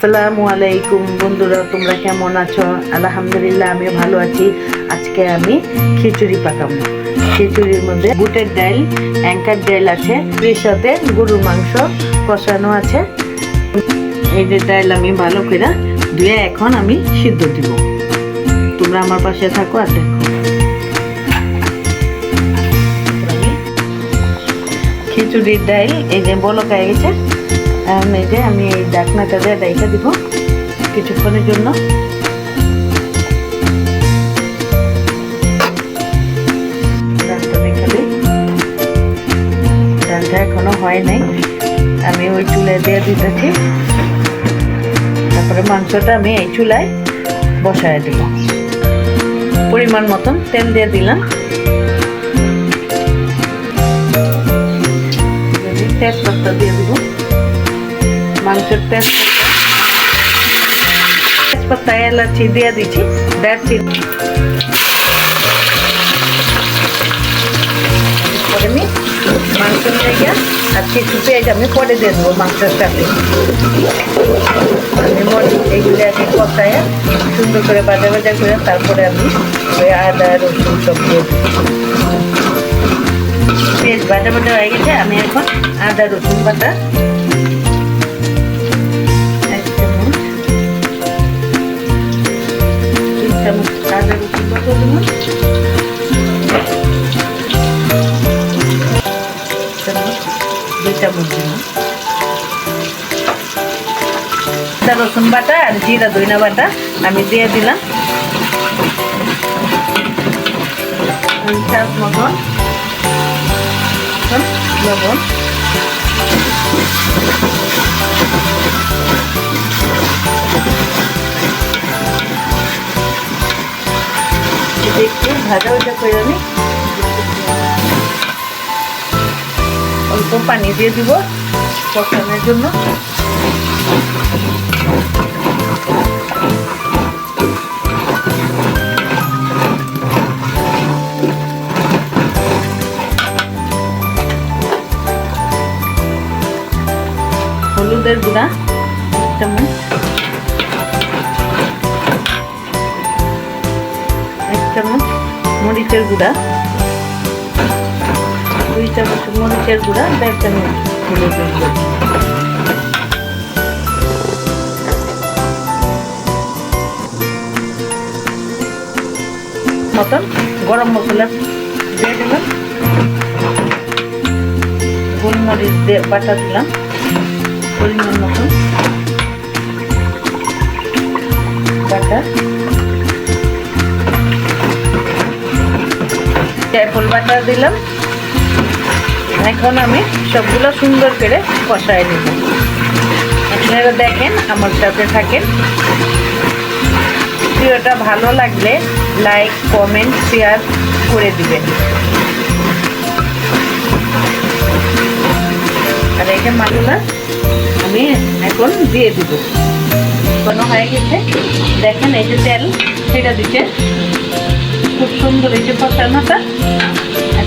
আসসালামু আলাইকুম বন্ধুরা, তোমরা কেমন আছো? আলহামদুলিল্লাহ আমি ভালো আছি। আজকে আমি খিচুড়ি পাকাবো। খিচুড়ির মধ্যে বুটের ডাল, অ্যাঙ্কার ডাল আছে, এর সাথে গরুর মাংস কষানো আছে। এই যে ডাল আমি ভালো করে ধুয়ে এখন আমি সিদ্ধ দিব। তোমরা আমার পাশে থাকো আর দেখো। খিচুড়ির ডাল, এই যে বলক গেছে। এখন এই যে আমি এই ডাকনাটা দিয়ে ডাইটা দিব কিছুক্ষণের জন্য। ডালটা এখনও হয় নাই। আমি ওই চুলায় দিয়ে দিতেছি। তারপরে মাংসটা আমি এই চুলায় বসায় দিব। পরিমাণ মতন তেল দিয়ে দিলাম। তেজপাতা দিয়ে দিব। মাংসের তেজপাতা তেজপাতা এলাচি দিয়ে দিচ্ছি দারচিনি আমি মাংস জায়গা আর কিছু পেঁয়াজ আমি পরে দিয়ে দেবো মাংসের সাথে। আমি মরিচ এইগুলো আমি কষায় সুন্দর করে বাজা বাজা করে তারপরে আমি ওই আদা, রসুন সব দিয়ে বাটা বাটা হয়ে গেছে, আমি এখন আদা, রসুন বাটা দুই রসুন বাটা আর জিরা দইনা বাটা আমি দিয়ে দিলাম। লবণ। ভাজা ভাজা করে আমি অল্প পানি দিয়ে দিব কষানোর জন্য। হলুদের গুঁড়া। মরিচের গুঁড়া। দুই চামচ মরিচের গুঁড়া দেড় চামচ মতন গরম মশলা দিয়ে দিলাম। গোলমরিচ দিয়ে বাটা দিলাম, পরিমাণ মতো বাটা। জায়ফল বাটা দিলাম। এখন আমি সবগুলো সুন্দর করে কষায় নেব। আপনারা দেখেন, আমার সাথে থাকেন। ভিডিওটা ভালো লাগলে লাইক, কমেন্ট, শেয়ার করে দিবেন। আর যে মাগুলা আমি এখন দিয়ে দিব। কোনো হয়ে গেছে। দেখেন, এই যে তেল সেটা দিচ্ছে। খুব সুন্দর এই যে কষানোটা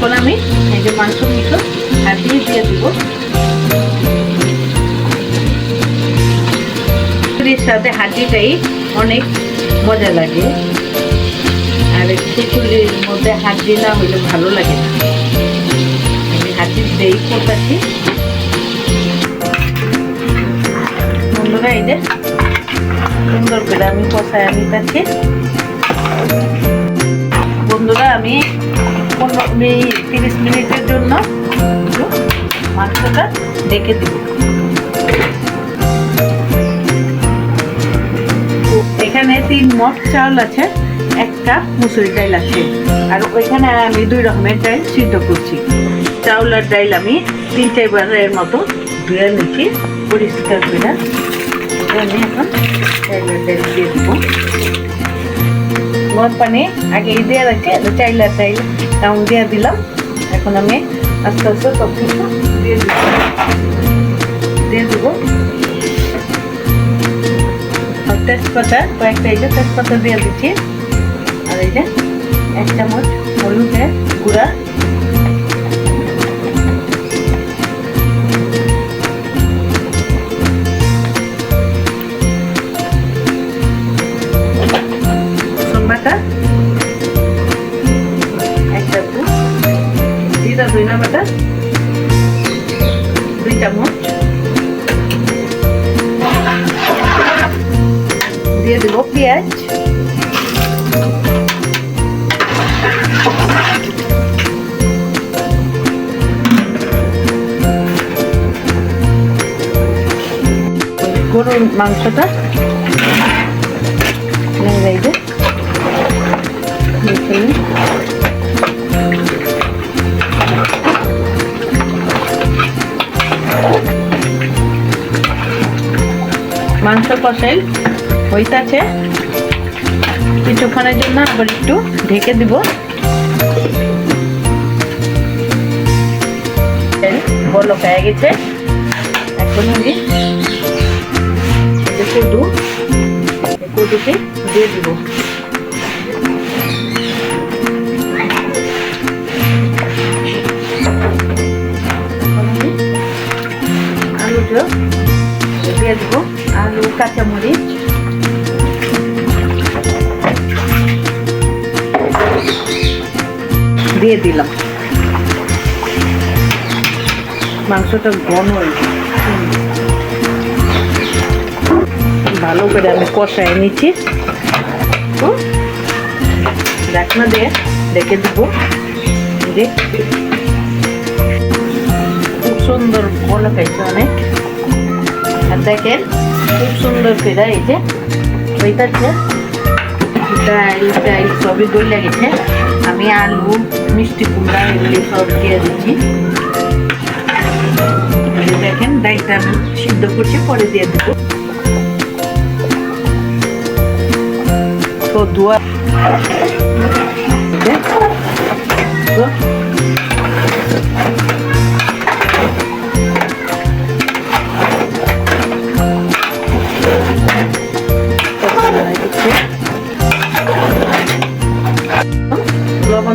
এখন আমি এই যে মাংস মিশো হাতিয়ে দিয়ে দিব। সাথে হাঁটিটাই অনেক মজা লাগে। আর খিচুড়ির মধ্যে হাঁটি না হইলে ভালো লাগে না। আমি হাঁটি দেই কোথাছি বন্ধুরা, এই যে সুন্দর করে আমি কষায় নিতেছি বন্ধুরা, আমি পনেরো তিরিশ মিনিটের জন্য একটু মাংসটা ডেকে দিব। এখানে তিন মট চাউল আছে এক কাপ মুসুরি ডাল আছে, আর ওইখানে আমি দুই রকমের ডাল সিদ্ধ করছি। চাউল আর ডাল আমি তিন চারবারের মতো ধুয়ে নিচ্ছি, পরিষ্কার করে। আমি এখন চাইলার ডাল দিয়ে দিব। গরম পানি, আগে এই দিয়ে আছে চাইলার ডাল ডাউন দিয়ে দিলাম। এখন আমি আস্তে আস্তে সব কিছু দিয়ে দিব। দিয়ে দেবো। আর তেজপাতা, কয়েকটা এই যে তেজপাতা দিয়ে দিচ্ছি। আর এই যে এক চামচ হলুদের গুঁড়া। বাটা একটা চামচ জিরা ধইনা বাটা দুই চামচ দিয়ে দেবো পেঁয়াজ। গরুর মাংসটা। এখানে মাংস কষাই হইতাছে। কিছুক্ষণের জন্য আবার একটু ঢেকে দিব। বলো পেয়ে গেছে। এখন আমি কদু কদুকে দিয়ে দিব। আলুটা দিয়ে দেবো, আলু, কাঁচামরিচ। দিয়ে দিলাম। মাংসটা ঘন ভালো করে আমি কষায় নিচ্ছি। তো ঢাকনা দিয়ে রেখে দিব। খুব সুন্দর ভালো খাইছে অনেক। আর দেখেন, খুব সুন্দর করে এই যে। হইতাছে ডাল ডাল সবই গলে গেছে আমি আলু, মিষ্টি কুমড়া এগুলি সব দিয়ে দিচ্ছি। দেখেন আমি সিদ্ধ করছি, পরে দিয়ে দেবো। তো দোয়া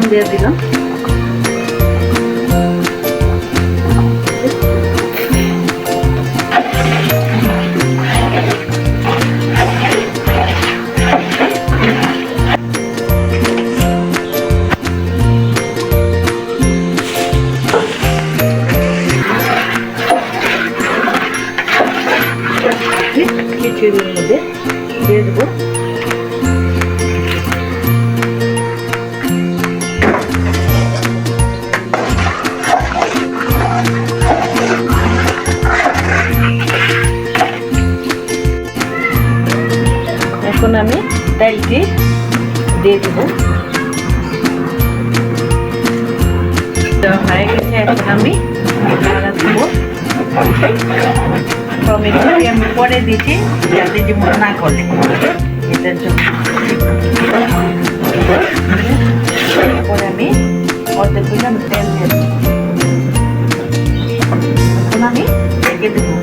같은데요 지금? 네? 이게 뒤에 있는데? 뒤에 두고? 뭐? এখন আমি ডালটি দিয়ে দেব। হয়ে গেছে, এখন আমি টমেটোটি আমি পরে দিচ্ছি, যাতে যেমন না করে এটার জন্য। আমি অর্ধেক তেল দিয়ে দেবো। এখন আমি রেখে দেবো।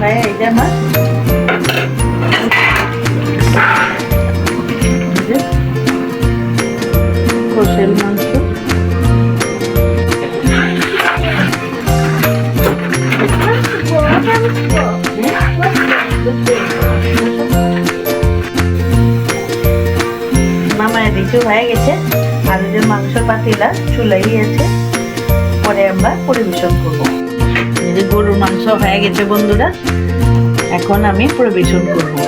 ভাই এটা আমার মাংস মামা ঋতু হয়ে গেছে আর যে মাংস পাতিলা চুলাই আছে পরে আমরা পরিবেশন করব। এই যে গরুর মাংস হয়ে গেছে বন্ধুরা, এখন আমি পরিবেশন করব।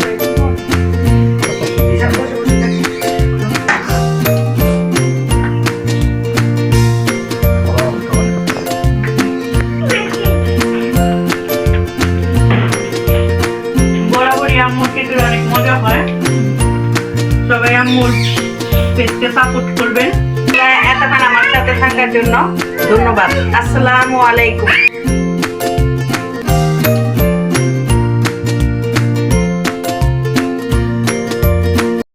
মোর পেজকে সাপোর্ট করবেন। হ্যাঁ, এতক্ষণ আমার সাথে থাকার জন্য ধন্যবাদ। আসসালামু আলাইকুম।